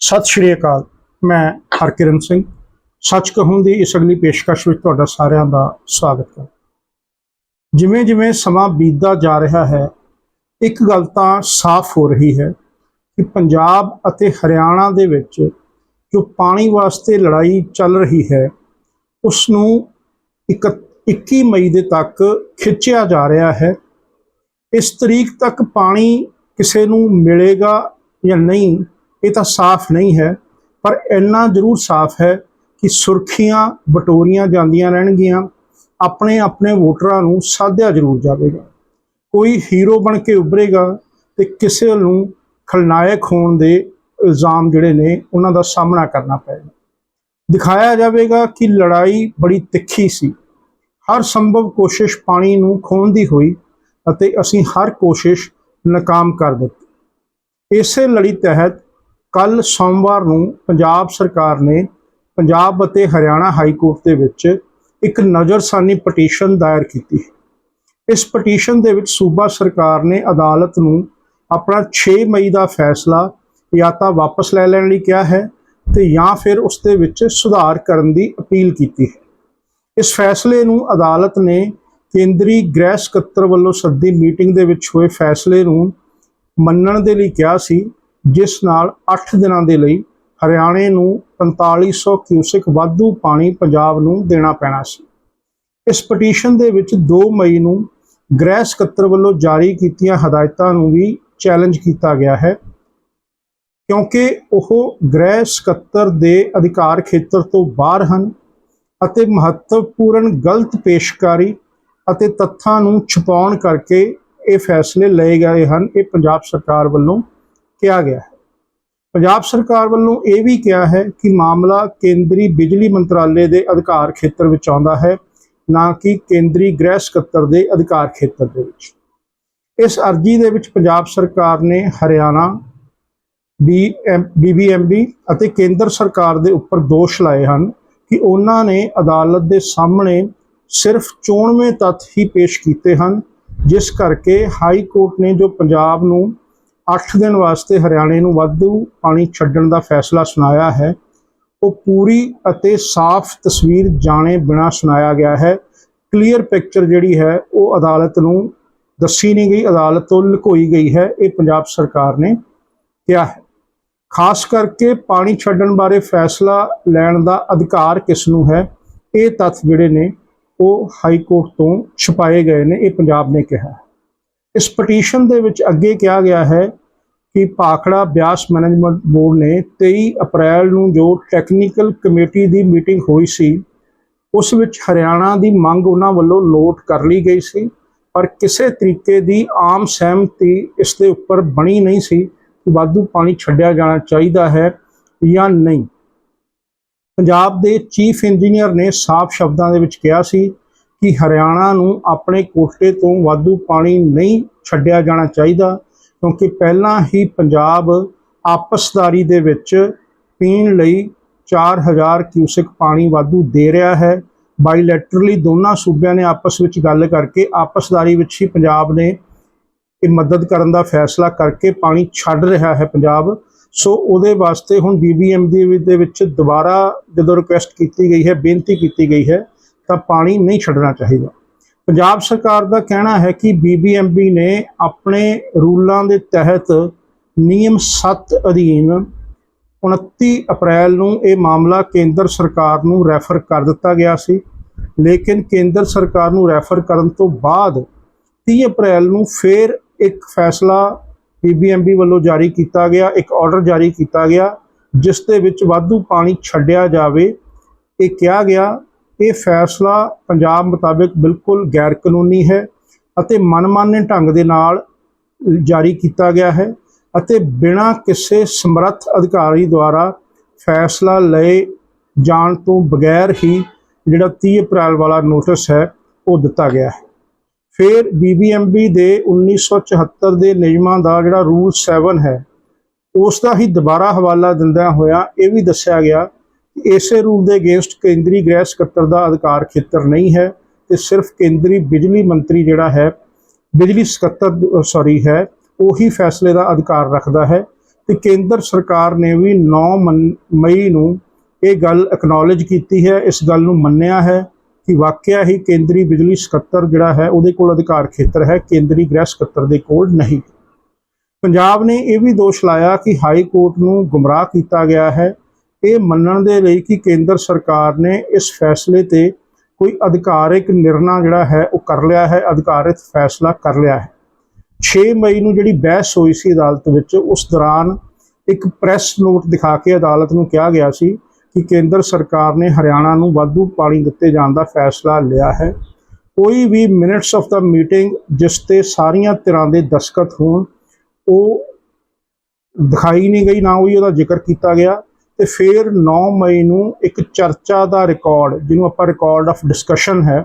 ਸਤਿ ਸ਼੍ਰੀ ਅਕਾਲ, ਮੈਂ ਹਰਕਿਰਨ ਸਿੰਘ। ਸੱਚ ਕਹੂੰ ਦੀ ਇਸ ਅਗਲੀ ਪੇਸ਼ਕਸ਼ ਵਿੱਚ ਤੁਹਾਡਾ ਸਾਰਿਆਂ ਦਾ ਸਵਾਗਤ ਹੈ। ਜਿਵੇਂ ਜਿਵੇਂ ਸਮਾਂ ਬੀਤਦਾ ਜਾ ਰਿਹਾ ਹੈ, ਇੱਕ ਗੱਲ ਤਾਂ ਸਾਫ਼ ਹੋ ਰਹੀ ਹੈ ਕਿ ਪੰਜਾਬ ਅਤੇ ਹਰਿਆਣਾ ਦੇ ਵਿੱਚ ਜੋ ਪਾਣੀ ਵਾਸਤੇ ਲੜਾਈ ਚੱਲ ਰਹੀ ਹੈ ਉਸ ਨੂੰ ਇਕ 21 ਮਈ ਦੇ ਤੱਕ ਖਿੱਚਿਆ ਜਾ ਰਿਹਾ ਹੈ। ਇਸ ਤਰੀਕ ਤੱਕ ਪਾਣੀ ਕਿਸੇ ਨੂੰ ਮਿਲੇਗਾ ਜਾਂ ਨਹੀਂ ਇਹ ਤਾਂ ਸਾਫ਼ ਨਹੀਂ ਹੈ, ਪਰ ਇੰਨਾ ਜ਼ਰੂਰ ਸਾਫ਼ ਹੈ ਕਿ ਸੁਰਖੀਆਂ ਬਟੋਰੀਆਂ ਜਾਂਦੀਆਂ ਰਹਿਣਗੀਆਂ, ਆਪਣੇ ਆਪਣੇ ਵੋਟਰਾਂ ਨੂੰ ਸਾਧਿਆ ਜ਼ਰੂਰ ਜਾਵੇਗਾ। ਕੋਈ ਹੀਰੋ ਬਣ ਕੇ ਉੱਭਰੇਗਾ ਤੇ ਕਿਸੇ ਨੂੰ ਖਲਨਾਇਕ ਹੋਣ ਦੇ ਇਲਜ਼ਾਮ ਜਿਹੜੇ ਨੇ ਉਹਨਾਂ ਦਾ ਸਾਹਮਣਾ ਕਰਨਾ ਪਏਗਾ। ਦਿਖਾਇਆ ਜਾਵੇਗਾ ਕਿ ਲੜਾਈ ਬੜੀ ਤਿੱਖੀ ਸੀ। ਹਰ ਸੰਭਵ ਕੋਸ਼ਿਸ਼ ਪਾਣੀ ਨੂੰ ਖੋਣ ਦੀ ਹੋਈ ਅਤੇ ਅਸੀਂ ਹਰ ਕੋਸ਼ਿਸ਼ ਨਾਕਾਮ ਕਰ ਦਿੱਤੀ। ਇਸੇ ਲੜੀ ਤਹਿਤ ਕੱਲ ਸੋਮਵਾਰ ਨੂੰ ਪੰਜਾਬ ਸਰਕਾਰ ਨੇ ਪੰਜਾਬ ਅਤੇ ਹਰਿਆਣਾ ਹਾਈ ਕੋਰਟ ਦੇ ਵਿੱਚ ਇੱਕ ਨਜ਼ਰਸਾਨੀ ਪਟੀਸ਼ਨ ਦਾਇਰ ਕੀਤੀ ਹੈ। ਇਸ ਪਟੀਸ਼ਨ ਦੇ ਵਿੱਚ ਸੂਬਾ ਸਰਕਾਰ ਨੇ ਅਦਾਲਤ ਨੂੰ ਆਪਣਾ 6 ਮਈ ਦਾ ਫੈਸਲਾ ਜਾਂ ਤਾਂ ਵਾਪਸ ਲੈ ਲੈਣ ਲਈ ਕਿਹਾ ਹੈ ਤੇ ਜਾਂ ਫਿਰ ਉਸ ਦੇ ਵਿੱਚ ਸੁਧਾਰ ਕਰਨ ਦੀ ਅਪੀਲ ਕੀਤੀ ਹੈ। ਇਸ ਫੈਸਲੇ ਨੂੰ ਅਦਾਲਤ ਨੇ ਕੇਂਦਰੀ ਗ੍ਰਹਿ ਸਕੱਤਰ ਵੱਲੋਂ ਸੱਦੀ ਮੀਟਿੰਗ ਦੇ ਵਿੱਚ ਹੋਏ ਫੈਸਲੇ ਨੂੰ ਮੰਨਣ ਦੇ ਲਈ ਕਿਹਾ ਸੀ ਜਿਸ ਨਾਲ 8 ਦਿਨਾਂ ਦੇ ਲਈ ਹਰਿਆਣੇ ਨੂੰ 4500 ਕਿਊਸਿਕ ਵਾਧੂ ਪਾਣੀ ਪੰਜਾਬ ਨੂੰ ਦੇਣਾ ਪੈਣਾ ਸੀ। ਇਸ ਪਟੀਸ਼ਨ ਦੇ ਵਿੱਚ 2 ਮਈ ਨੂੰ ਗ੍ਰਹਿ ਸਕੱਤਰ ਵੱਲੋਂ ਜਾਰੀ ਕੀਤੀਆਂ ਹਦਾਇਤਾਂ ਨੂੰ ਵੀ ਚੈਲੰਜ ਕੀਤਾ ਗਿਆ ਹੈ, ਕਿਉਂਕਿ ਉਹ ਗ੍ਰਹਿ ਸਕੱਤਰ ਦੇ ਅਧਿਕਾਰ ਖੇਤਰ ਤੋਂ ਬਾਹਰ ਹਨ ਅਤੇ ਮਹੱਤਵਪੂਰਨ ਗਲਤ ਪੇਸ਼ਕਾਰੀ ਅਤੇ ਤੱਥਾਂ ਨੂੰ ਛੁਪਾਉਣ ਕਰਕੇ ਇਹ ਫੈਸਲੇ ਲਏ ਗਏ ਹਨ। ਇਹ ਪੰਜਾਬ ਸਰਕਾਰ ਵੱਲੋਂ ਕਿਹਾ ਗਿਆ ਹੈ। ਪੰਜਾਬ ਸਰਕਾਰ ਵੱਲੋਂ ਇਹ ਵੀ ਕਿਹਾ ਹੈ ਕਿ ਮਾਮਲਾ ਕੇਂਦਰੀ ਬਿਜਲੀ ਮੰਤਰਾਲੇ ਦੇ ਅਧਿਕਾਰ ਖੇਤਰ ਵਿੱਚ ਆਉਂਦਾ ਹੈ, ਨਾ ਕਿ ਕੇਂਦਰੀ ਗ੍ਰਹਿ ਸਕੱਤਰ ਦੇ ਅਧਿਕਾਰ ਖੇਤਰ ਦੇ ਵਿੱਚ। ਇਸ ਅਰਜੀ ਦੇ ਵਿੱਚ ਪੰਜਾਬ ਸਰਕਾਰ ਨੇ ਹਰਿਆਣਾ, ਬੀ ਬੀਬੀਐਮਬੀ ਅਤੇ ਕੇਂਦਰ ਸਰਕਾਰ ਦੇ ਉੱਪਰ ਦੋਸ਼ ਲਾਏ ਹਨ ਕਿ ਉਹਨਾਂ ਨੇ ਅਦਾਲਤ ਦੇ ਸਾਹਮਣੇ ਸਿਰਫ ਚੋਣਵੇਂ ਤੱਥ ਹੀ ਪੇਸ਼ ਕੀਤੇ ਹਨ, ਜਿਸ ਕਰਕੇ ਹਾਈ ਕੋਰਟ ਨੇ ਜੋ ਪੰਜਾਬ ਨੂੰ 8 ਦਿਨ ਵਾਸਤੇ ਹਰਿਆਣੇ ਨੂੰ ਵਾਧੂ ਪਾਣੀ ਛੱਡਣ ਦਾ ਫੈਸਲਾ ਸੁਣਾਇਆ ਹੈ। ਉਹ ਪੂਰੀ ਅਤੇ ਸਾਫ਼ ਤਸਵੀਰ ਜਾਣੇ ਬਿਨਾ ਸੁਣਾਇਆ ਗਿਆ ਹੈ। ਕਲੀਅਰ ਪਿਕਚਰ ਜਿਹੜੀ ਹੈ, ਉਹ ਅਦਾਲਤ ਨੂੰ ਦੱਸੀ ਨਹੀਂ ਗਈ, ਅਦਾਲਤ ਤੋਂ ਲੁਕੋਈ ਗਈ ਹੈ। ਇਹ ਪੰਜਾਬ ਸਰਕਾਰ ਨੇ ਕਿਹਾ ਹੈ। ਖਾਸ ਕਰਕੇ ਪਾਣੀ ਛੱਡਣ ਬਾਰੇ ਫੈਸਲਾ ਲੈਣ ਦਾ ਅਧਿਕਾਰ ਕਿਸ ਨੂੰ ਹੈ, ਇਹ ਤੱਥ ਜਿਹੜੇ ਨੇ, ਉਹ ਹਾਈ ਕੋਰਟ ਤੋਂ ਛੁਪਾਏ ਗਏ ਨੇ, ਇਹ ਪੰਜਾਬ ਨੇ ਕਿਹਾ ਇਸ ਪਟੀਸ਼ਨ ਦੇ ਵਿੱਚ ਅੱਗੇ ਕਿਹਾ ਗਿਆ ਹੈ ਕਿ ਭਾਖੜਾ ਬਿਆਸ ਮੈਨੇਜਮੈਂਟ ਬੋਰਡ ਨੇ 23 ਅਪ੍ਰੈਲ ਨੂੰ ਜੋ ਟੈਕਨੀਕਲ ਕਮੇਟੀ ਦੀ ਮੀਟਿੰਗ ਹੋਈ ਸੀ, ਉਸ ਵਿੱਚ ਹਰਿਆਣਾ ਦੀ ਮੰਗ ਉਹਨਾਂ ਵੱਲੋਂ ਨੋਟ ਕਰ ਲਈ ਗਈ ਸੀ, ਪਰ ਕਿਸੇ ਤਰੀਕੇ ਦੀ ਆਮ ਸਹਿਮਤੀ ਇਸ ਦੇ ਉੱਪਰ ਬਣੀ ਨਹੀਂ ਸੀ ਕਿ ਵਾਧੂ ਪਾਣੀ ਛੱਡਿਆ ਜਾਣਾ ਚਾਹੀਦਾ ਹੈ ਜਾਂ ਨਹੀਂ। ਪੰਜਾਬ ਦੇ ਚੀਫ ਇੰਜੀਨੀਅਰ ਨੇ ਸਾਫ਼ ਸ਼ਬਦਾਂ ਦੇ ਵਿੱਚ ਕਿਹਾ ਸੀ ਕਿ ਹਰਿਆਣਾ ਨੂੰ ਆਪਣੇ ਕੋਟੇ ਤੋਂ ਵਾਧੂ ਪਾਣੀ ਨਹੀਂ ਛੱਡਿਆ ਜਾਣਾ ਚਾਹੀਦਾ, ਕਿਉਂਕਿ ਪਹਿਲਾਂ ਹੀ ਪੰਜਾਬ ਆਪਸਦਾਰੀ ਦੇ ਵਿੱਚ ਪੀਣ ਲਈ 4000 ਕਿਊਸਿਕ ਪਾਣੀ ਵਾਧੂ ਦੇ ਰਿਹਾ ਹੈ। ਬਾਇਲੈਟਰਲੀ ਦੋਨਾਂ ਸੂਬਿਆਂ ਨੇ ਆਪਸ ਵਿੱਚ ਗੱਲ ਕਰਕੇ ਆਪਸਦਾਰੀ ਵਿੱਚ ਹੀ ਪੰਜਾਬ ਨੇ ਇਹ ਮਦਦ ਕਰਨ ਦਾ ਫੈਸਲਾ ਕਰਕੇ ਪਾਣੀ ਛੱਡ ਰਿਹਾ ਹੈ ਪੰਜਾਬ। ਸੋ ਉਹਦੇ ਵਾਸਤੇ ਹੁਣ ਬੀਬੀਐਮਬੀ ਦੇ ਵਿੱਚ ਦੁਬਾਰਾ ਜਦੋਂ ਰਿਕੁਐਸਟ ਕੀਤੀ ਗਈ ਹੈ, ਬੇਨਤੀ ਕੀਤੀ ਗਈ ਹੈ ਤਾਂ ਪਾਣੀ ਨਹੀਂ ਛੱਡਣਾ ਚਾਹੀਦਾ। ਪੰਜਾਬ ਸਰਕਾਰ ਦਾ ਕਹਿਣਾ ਹੈ ਕਿ ਬੀਬੀਐਮਬੀ ਨੇ ਆਪਣੇ ਰੂਲਾਂ ਦੇ ਤਹਿਤ ਨਿਯਮ 7 ਅਧੀਨ 29 ਅਪ੍ਰੈਲ ਨੂੰ ਇਹ ਮਾਮਲਾ ਕੇਂਦਰ ਸਰਕਾਰ ਨੂੰ ਰੈਫਰ ਕਰ ਦਿੱਤਾ ਗਿਆ ਸੀ। ਲੇਕਿਨ ਕੇਂਦਰ ਸਰਕਾਰ ਨੂੰ ਰੈਫਰ ਕਰਨ ਤੋਂ ਬਾਅਦ 30 ਅਪ੍ਰੈਲ ਨੂੰ ਫਿਰ ਇੱਕ ਫੈਸਲਾ ਬੀਬੀਐਮਬੀ ਵੱਲੋਂ ਜਾਰੀ ਕੀਤਾ ਗਿਆ, ਇੱਕ ਆਰਡਰ ਜਾਰੀ ਕੀਤਾ ਗਿਆ, ਜਿਸ ਦੇ ਵਿੱਚ ਵਾਧੂ ਪਾਣੀ ਛੱਡਿਆ ਜਾਵੇ। ਇਹ ਕਿਹਾ ਗਿਆ ਇਹ ਫੈਸਲਾ ਪੰਜਾਬ ਮੁਤਾਬਿਕ ਬਿਲਕੁਲ ਗੈਰ ਕਾਨੂੰਨੀ ਹੈ ਅਤੇ ਮਨਮਾਨੇ ਢੰਗ ਦੇ ਨਾਲ ਜਾਰੀ ਕੀਤਾ ਗਿਆ ਹੈ ਅਤੇ ਬਿਨਾਂ ਕਿਸੇ ਸਮਰੱਥ ਅਧਿਕਾਰੀ ਦੁਆਰਾ ਫੈਸਲਾ ਲਏ ਜਾਣ ਤੋਂ ਬਗੈਰ ਹੀ ਜਿਹੜਾ 30 ਅਪ੍ਰੈਲ ਵਾਲਾ ਨੋਟਿਸ ਹੈ, ਉਹ ਦਿੱਤਾ ਗਿਆ ਹੈ। ਫਿਰ ਬੀਬੀਐਮਬੀ ਦੇ 1974 ਦੇ ਨਿਯਮਾਂ ਦਾ ਜਿਹੜਾ ਰੂਲ 7 ਹੈ, ਉਸ ਦਾ ਹੀ ਦੁਬਾਰਾ ਹਵਾਲਾ ਦਿੰਦਿਆਂ ਹੋਇਆ ਇਹ ਵੀ ਦੱਸਿਆ ਗਿਆ ਇਸੇ ਰੂਲ ਦੇ ਅਗੇਂਸਟ ਕੇਂਦਰੀ ਗ੍ਰਹਿ ਸਕੱਤਰ ਦਾ ਅਧਿਕਾਰ ਖੇਤਰ ਨਹੀਂ ਹੈ ਤੇ ਸਿਰਫ ਕੇਂਦਰੀ ਬਿਜਲੀ ਮੰਤਰੀ ਜਿਹੜਾ ਹੈ, ਬਿਜਲੀ ਸਕੱਤਰ ਸੌਰੀ ਹੈ, ਉਹੀ ਫੈਸਲੇ ਦਾ ਅਧਿਕਾਰ ਰੱਖਦਾ ਹੈ। ਤੇ ਕੇਂਦਰ ਸਰਕਾਰ ਨੇ ਵੀ 9 ਮਨ- ਮਈ ਨੂੰ ਇਹ ਗੱਲ ਐਕਨੋਲਜ ਕੀਤੀ ਹੈ, ਇਸ ਗੱਲ ਨੂੰ ਮੰਨਿਆ ਹੈ ਕਿ ਵਾਕਿਆ ਹੀ ਕੇਂਦਰੀ ਬਿਜਲੀ ਸਕੱਤਰ ਜਿਹੜਾ ਹੈ, ਉਹਦੇ ਕੋਲ ਅਧਿਕਾਰ ਖੇਤਰ ਹੈ, ਕੇਂਦਰੀ ਗ੍ਰਹਿ ਸਕੱਤਰ ਦੇ ਕੋਲ ਨਹੀਂ। ਪੰਜਾਬ ਨੇ ਇਹ ਵੀ ਦੋਸ਼ ਲਾਇਆ ਕਿ ਹਾਈ ਕੋਰਟ ਨੂੰ ਗੁੰਮਰਾਹ ਕੀਤਾ ਗਿਆ ਹੈ ਇਹ ਮੰਨਣ ਦੇ ਲਈ ਕਿ ਕੇਂਦਰ ਸਰਕਾਰ ਨੇ ਇਸ ਫੈਸਲੇ ਤੇ ਕੋਈ ਅਧਿਕਾਰਿਕ ਨਿਰਣਾ ਜਿਹੜਾ ਹੈ ਉਹ ਕਰ ਲਿਆ ਹੈ, ਅਧਿਕਾਰਿਤ ਫੈਸਲਾ ਕਰ ਲਿਆ ਹੈ। 6 ਮਈ ਨੂੰ ਜਿਹੜੀ ਬਹਿਸ ਹੋਈ ਸੀ ਅਦਾਲਤ ਵਿੱਚ, ਉਸ ਦੌਰਾਨ ਇੱਕ ਪ੍ਰੈਸ ਨੋਟ ਦਿਖਾ ਕੇ ਅਦਾਲਤ ਨੂੰ ਕਿਹਾ ਗਿਆ ਸੀ ਕਿ ਕੇਂਦਰ ਸਰਕਾਰ ਨੇ ਹਰਿਆਣਾ ਨੂੰ ਵਾਧੂ ਪਾਣੀ ਦਿੱਤੇ ਜਾਣ ਦਾ ਫੈਸਲਾ ਲਿਆ ਹੈ। ਕੋਈ ਵੀ ਮਿੰਟਸ ਆਫ ਦਾ ਮੀਟਿੰਗ ਜਿਸ ਤੇ ਸਾਰੀਆਂ ਧਿਰਾਂ ਦੇ ਦਸਖਤ ਹੋਣ, ਉਹ ਦਿਖਾਈ ਨਹੀਂ ਗਈ, ਨਾ ਹੋਈ ਉਹਦਾ ਜ਼ਿਕਰ ਕੀਤਾ ਗਿਆ। ਤੇ ਫਿਰ 9 ਮਈ ਨੂੰ ਇੱਕ ਚਰਚਾ ਦਾ ਰਿਕਾਰਡ, ਜਿਹਨੂੰ ਆਪਾਂ ਰਿਕਾਰਡ ਆਫ ਡਿਸਕਸ਼ਨ ਹੈ,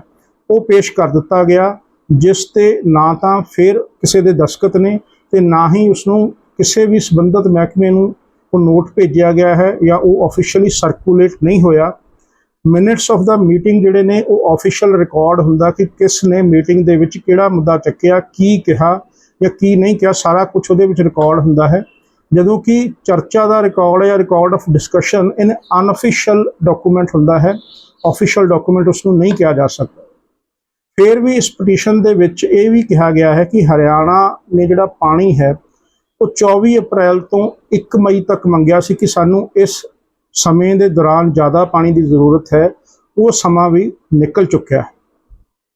ਉਹ ਪੇਸ਼ ਕਰ ਦਿੱਤਾ ਗਿਆ, ਜਿਸ ਤੇ ਨਾ ਤਾਂ ਫਿਰ ਕਿਸੇ ਦੇ ਦਸਖਤ ਨੇ ਤੇ ਨਾ ਹੀ ਉਸ ਨੂੰ ਕਿਸੇ ਵੀ ਸੰਬੰਧਿਤ ਮਹਿਕਮੇ ਨੂੰ ਉਹ ਨੋਟ ਭੇਜਿਆ ਗਿਆ ਹੈ ਜਾਂ ਉਹ ਆਫੀਸ਼ੀਅਲੀ ਸਰਕੂਲੇਟ ਨਹੀਂ ਹੋਇਆ। ਮਿੰਟਸ ਆਫ ਦਾ ਮੀਟਿੰਗ ਜਿਹੜੇ ਨੇ, ਉਹ ਆਫੀਸ਼ੀਅਲ ਰਿਕਾਰਡ ਹੁੰਦਾ ਕਿ ਕਿਸ ਨੇ ਮੀਟਿੰਗ ਦੇ ਵਿੱਚ ਕਿਹੜਾ ਮੁੱਦਾ ਚੱਕਿਆ, ਕੀ ਕਿਹਾ ਜਾਂ ਕੀ ਨਹੀਂ ਕਿਹਾ, ਸਾਰਾ ਕੁਝ ਉਹਦੇ ਵਿੱਚ ਰਿਕਾਰਡ ਹੁੰਦਾ ਹੈ। ਜਦੋਂ ਕਿ ਚਰਚਾ ਦਾ ਰਿਕਾਰਡ ਜਾਂ record of discussion in unofficial document ਹੁੰਦਾ ਹੈ ਆਫੀਸ਼ੀਅਲ ਡਾਕੂਮੈਂਟ ਉਸ ਨੂੰ ਨਹੀਂ ਕਿਹਾ ਜਾ ਸਕਦਾ। ਫਿਰ ਵੀ ਇਸ ਪਟੀਸ਼ਨ ਦੇ ਵਿੱਚ ਇਹ ਵੀ ਕਿਹਾ ਗਿਆ ਹੈ ਕਿ ਹਰਿਆਣਾ ਨੇ ਜਿਹੜਾ ਪਾਣੀ ਹੈ, ਉਹ 24 ਅਪ੍ਰੈਲ ਤੋਂ 1 ਮਈ ਤੱਕ ਮੰਗਿਆ ਸੀ ਕਿ ਸਾਨੂੰ ਇਸ ਸਮੇਂ ਦੇ ਦੌਰਾਨ ਜ਼ਿਆਦਾ ਪਾਣੀ ਦੀ ਜ਼ਰੂਰਤ ਹੈ, ਉਹ ਸਮਾਂ ਵੀ ਨਿਕਲ ਚੁੱਕਿਆ ਹੈ।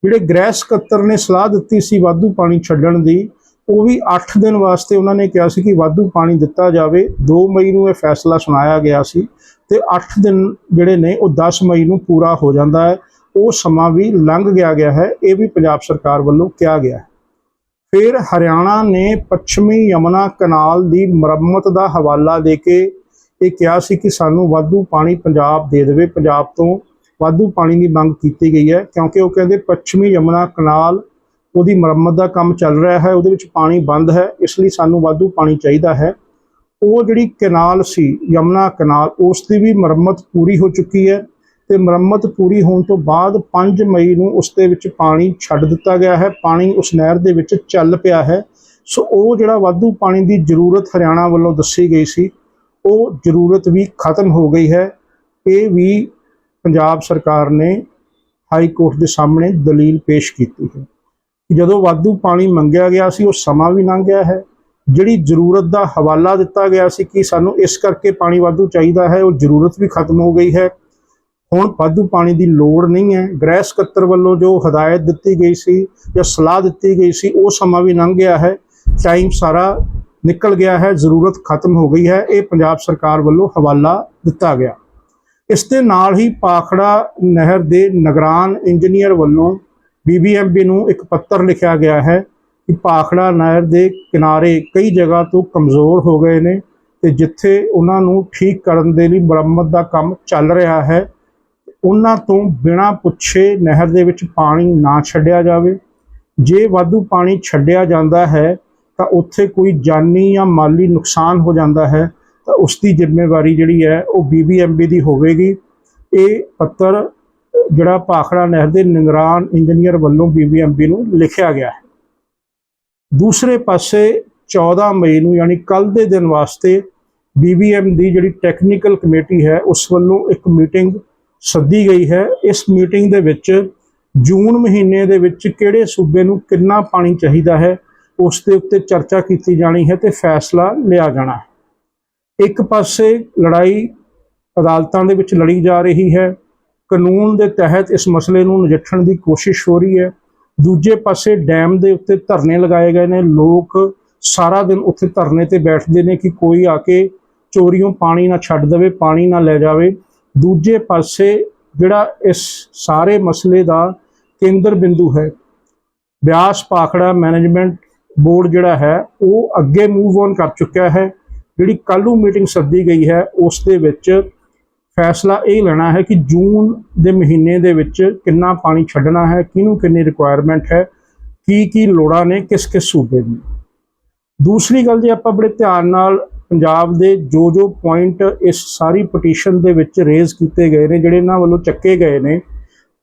ਜਿਹੜੇ ਗ੍ਰਹਿ ਸਕੱਤਰ ਨੇ ਸਲਾਹ ਦਿੱਤੀ ਸੀ ਵਾਧੂ ਪਾਣੀ ਛੱਡਣ ਦੀ ਉਹ ਵੀ 8 ਦਿਨ ਵਾਸਤੇ ਉਹਨਾਂ ਨੇ ਕਿਹਾ ਸੀ ਕਿ ਵਾਧੂ ਪਾਣੀ ਦਿੱਤਾ ਜਾਵੇ। 2 ਮਈ ਨੂੰ ਇਹ ਫੈਸਲਾ ਸੁਣਾਇਆ ਗਿਆ ਸੀ ਤੇ 8 ਦਿਨ ਜਿਹੜੇ ਨੇ ਉਹ 10 ਮਈ ਨੂੰ ਪੂਰਾ ਹੋ ਜਾਂਦਾ ਹੈ। ਉਹ ਸਮਾਂ ਵੀ ਲੰਘ ਗਿਆ ਗਿਆ ਹੈ। ਇਹ ਵੀ ਪੰਜਾਬ ਸਰਕਾਰ ਵੱਲੋਂ ਕਿਹਾ ਗਿਆ ਹੈ। ਫਿਰ ਹਰਿਆਣਾ ਨੇ ਪੱਛਮੀ ਯਮਨਾ ਕਨਾਲ ਦੀ ਮੁਰੰਮਤ ਦਾ ਹਵਾਲਾ ਦੇ ਕੇ ਇਹ ਕਿਹਾ ਸੀ ਕਿ ਸਾਨੂੰ ਵਾਧੂ ਪਾਣੀ ਪੰਜਾਬ ਦੇ ਦੇਵੇ। ਪੰਜਾਬ ਤੋਂ ਵਾਧੂ ਪਾਣੀ ਦੀ ਮੰਗ ਕੀਤੀ ਗਈ ਹੈ ਕਿਉਂਕਿ ਉਹ ਕਹਿੰਦੇ ਪੱਛਮੀ ਯਮਨਾ ਕਨਾਲ ਉਹਦੀ ਮੁਰੰਮਤ ਦਾ ਕੰਮ ਚੱਲ ਰਿਹਾ ਹੈ, ਉਹਦੇ ਵਿੱਚ ਪਾਣੀ ਬੰਦ ਹੈ, ਇਸ ਲਈ ਸਾਨੂੰ ਵਾਧੂ ਪਾਣੀ ਚਾਹੀਦਾ ਹੈ। ਉਹ ਜਿਹੜੀ ਕਨਾਲ ਸੀ, ਯਮਨਾ ਕਨਾਲ ਉਸ ਦੀ ਵੀ ਮੁਰੰਮਤ ਪੂਰੀ ਹੋ ਚੁੱਕੀ ਹੈ ਤੇ ਮੁਰੰਮਤ ਪੂਰੀ ਹੋਣ ਤੋਂ ਬਾਅਦ 5 ਮਈ ਨੂੰ ਉਸ ਦੇ ਵਿੱਚ ਪਾਣੀ ਛੱਡ ਦਿੱਤਾ ਗਿਆ ਹੈ, ਪਾਣੀ ਉਸ ਨਹਿਰ ਦੇ ਵਿੱਚ ਚੱਲ ਪਿਆ ਹੈ। ਸੋ ਉਹ ਜਿਹੜਾ ਵਾਧੂ ਪਾਣੀ ਦੀ ਜ਼ਰੂਰਤ ਹਰਿਆਣਾ ਵੱਲੋਂ ਦੱਸੀ ਗਈ ਸੀ, ਉਹ ਜ਼ਰੂਰਤ ਵੀ ਖਤਮ ਹੋ ਗਈ ਹੈ। ਇਹ ਵੀ ਪੰਜਾਬ ਸਰਕਾਰ ਨੇ ਹਾਈ ਕੋਰਟ ਦੇ ਸਾਹਮਣੇ ਦਲੀਲ ਪੇਸ਼ ਕੀਤੀ ਹੈ। ਜਦੋਂ ਵਾਧੂ ਪਾਣੀ ਮੰਗਿਆ ਗਿਆ ਸੀ, ਉਹ ਸਮਾਂ ਵੀ ਲੰਘ ਗਿਆ ਹੈ। ਜਿਹੜੀ ਜ਼ਰੂਰਤ ਦਾ ਹਵਾਲਾ ਦਿੱਤਾ ਗਿਆ ਸੀ ਕਿ ਸਾਨੂੰ ਇਸ ਕਰਕੇ ਪਾਣੀ ਵਾਧੂ ਚਾਹੀਦਾ ਹੈ, ਉਹ ਜ਼ਰੂਰਤ ਵੀ ਖਤਮ ਹੋ ਗਈ ਹੈ। ਹੁਣ ਵਾਧੂ ਪਾਣੀ ਦੀ ਲੋੜ ਨਹੀਂ ਹੈ। ਗ੍ਰਹਿ ਸਕੱਤਰ ਵੱਲੋਂ ਜੋ ਹਦਾਇਤ ਦਿੱਤੀ ਗਈ ਸੀ ਜਾਂ ਸਲਾਹ ਦਿੱਤੀ ਗਈ ਸੀ, ਉਹ ਸਮਾਂ ਵੀ ਲੰਘ ਗਿਆ ਹੈ। ਟਾਈਮ ਸਾਰਾ ਨਿਕਲ ਗਿਆ ਹੈ, ਜ਼ਰੂਰਤ ਖਤਮ ਹੋ ਗਈ ਹੈ। ਇਹ ਪੰਜਾਬ ਸਰਕਾਰ ਵੱਲੋਂ ਹਵਾਲਾ ਦਿੱਤਾ ਗਿਆ। ਇਸ ਦੇ ਨਾਲ ਹੀ ਪਾਖੜਾ ਨਹਿਰ ਦੇ ਨਿਗਰਾਨ ਇੰਜੀਨੀਅਰ ਵੱਲੋਂ ਬੀਬੀਐਮਬੀ ਨੂੰ ਇੱਕ ਪੱਤਰ ਲਿਖਿਆ ਗਿਆ ਹੈ ਕਿ ਪਾਖੜਾ ਨਹਿਰ ਦੇ ਕਿਨਾਰੇ ਕਈ ਜਗ੍ਹਾ ਤੋਂ ਕਮਜ਼ੋਰ ਹੋ ਗਏ ਨੇ ਤੇ ਜਿੱਥੇ ਉਹਨਾਂ ਨੂੰ ਠੀਕ ਕਰਨ ਦੇ ਲਈ ਮੁਰੰਮਤ ਦਾ ਕੰਮ ਚੱਲ ਰਿਹਾ ਹੈ, ਉਹਨਾਂ ਤੋਂ ਬਿਨਾਂ ਪੁੱਛੇ ਨਹਿਰ ਦੇ ਵਿੱਚ ਪਾਣੀ ਨਾ ਛੱਡਿਆ ਜਾਵੇ। ਜੇ ਵਾਧੂ ਪਾਣੀ ਛੱਡਿਆ ਜਾਂਦਾ ਹੈ, ਤਾਂ ਉੱਥੇ ਕੋਈ ਜਾਨੀ ਜਾਂ ਮਾਲੀ ਨੁਕਸਾਨ ਹੋ ਜਾਂਦਾ ਹੈ, ਤਾਂ ਉਸ ਦੀ ਜ਼ਿੰਮੇਵਾਰੀ ਜਿਹੜੀ ਹੈ ਉਹ ਬੀਬੀਐਮਬੀ ਦੀ ਹੋਵੇਗੀ। ਇਹ ਪੱਤਰ ਜਿਹੜਾ ਭਾਖੜਾ ਨਹਿਰ ਦੇ ਨਿਗਰਾਨ ਇੰਜੀਨੀਅਰ ਵੱਲੋਂ ਬੀਬੀਐਮਬੀ ਨੂੰ ਲਿਖਿਆ ਗਿਆ ਹੈ। ਦੂਸਰੇ ਪਾਸੇ 14 ਮਈ ਨੂੰ ਯਾਨੀ ਕੱਲ ਦੇ ਦਿਨ ਵਾਸਤੇ ਬੀਬੀਐਮ ਦੀ ਜਿਹੜੀ ਟੈਕਨੀਕਲ ਕਮੇਟੀ ਹੈ, ਉਸ ਵੱਲੋਂ ਇੱਕ ਮੀਟਿੰਗ ਸੱਦੀ ਗਈ ਹੈ। ਇਸ ਮੀਟਿੰਗ ਦੇ ਵਿੱਚ ਜੂਨ ਮਹੀਨੇ ਦੇ ਵਿੱਚ ਕਿਹੜੇ ਸੂਬੇ ਨੂੰ ਕਿੰਨਾ ਪਾਣੀ ਚਾਹੀਦਾ ਹੈ, ਉਸ ਦੇ ਉੱਤੇ ਚਰਚਾ ਕੀਤੀ ਜਾਣੀ ਹੈ ਤੇ ਫੈਸਲਾ ਲਿਆ ਜਾਣਾ ਹੈ। ਇੱਕ ਪਾਸੇ ਲੜਾਈ ਅਦਾਲਤਾਂ ਦੇ ਵਿੱਚ ਲੜੀ ਜਾ ਰਹੀ ਹੈ ਕਾਨੂੰਨ ਦੇ ਤਹਿਤ ਇਸ ਮਸਲੇ ਨੂੰ ਨਜਿੱਠਣ ਦੀ ਕੋਸ਼ਿਸ਼ ਹੋ ਰਹੀ ਹੈ। ਦੂਜੇ ਪਾਸੇ ਡੈਮ ਦੇ ਉੱਤੇ ਧਰਨੇ ਲਗਾਏ ਗਏ ਨੇ। ਲੋਕ ਸਾਰਾ ਦਿਨ ਉੱਥੇ ਧਰਨੇ ਤੇ ਬੈਠਦੇ ਨੇ ਕਿ ਕੋਈ ਆ ਕੇ ਚੋਰੀਓਂ ਪਾਣੀ ਨਾ ਛੱਡ ਦੇਵੇ, ਪਾਣੀ ਨਾ ਲੈ ਜਾਵੇ। ਦੂਜੇ ਪਾਸੇ ਜਿਹੜਾ ਇਸ ਸਾਰੇ ਮਸਲੇ ਦਾ ਕੇਂਦਰ ਬਿੰਦੂ ਹੈ, ਬਿਆਸ ਪਾਖੜਾ ਮੈਨੇਜਮੈਂਟ ਬੋਰਡ ਜਿਹੜਾ ਹੈ, ਉਹ ਅੱਗੇ ਮੂਵ ਔਨ ਕਰ ਚੁੱਕਿਆ ਹੈ। ਜਿਹੜੀ ਕੱਲ੍ਹ ਨੂੰ ਮੀਟਿੰਗ ਸੱਦੀ ਗਈ ਹੈ, ਉਸ ਦੇ ਵਿੱਚ ਫੈਸਲਾ ਇਹ ਲੈਣਾ ਹੈ ਕਿ ਜੂਨ ਦੇ ਮਹੀਨੇ ਦੇ ਵਿੱਚ ਕਿੰਨਾ ਪਾਣੀ ਛੱਡਣਾ ਹੈ, ਕਿਹਨੂੰ ਕਿੰਨੀ ਰਿਕੁਆਇਰਮੈਂਟ ਹੈ, ਕੀ ਕੀ ਲੋੜਾਂ ਨੇ, ਕਿਸ ਕਿਸ ਸੂਬੇ ਦੀ। ਦੂਸਰੀ ਗੱਲ ਜੇ ਆਪਾਂ ਬੜੇ ਧਿਆਨ ਨਾਲ ਪੰਜਾਬ ਦੇ ਜੋ ਜੋ ਪੁਆਇੰਟ ਇਸ ਸਾਰੀ ਪਟੀਸ਼ਨ ਦੇ ਵਿੱਚ ਰੇਜ਼ ਕੀਤੇ ਗਏ ਨੇ, ਜਿਹੜੇ ਇਹਨਾਂ ਵੱਲੋਂ ਚੱਕੇ ਗਏ ਨੇ,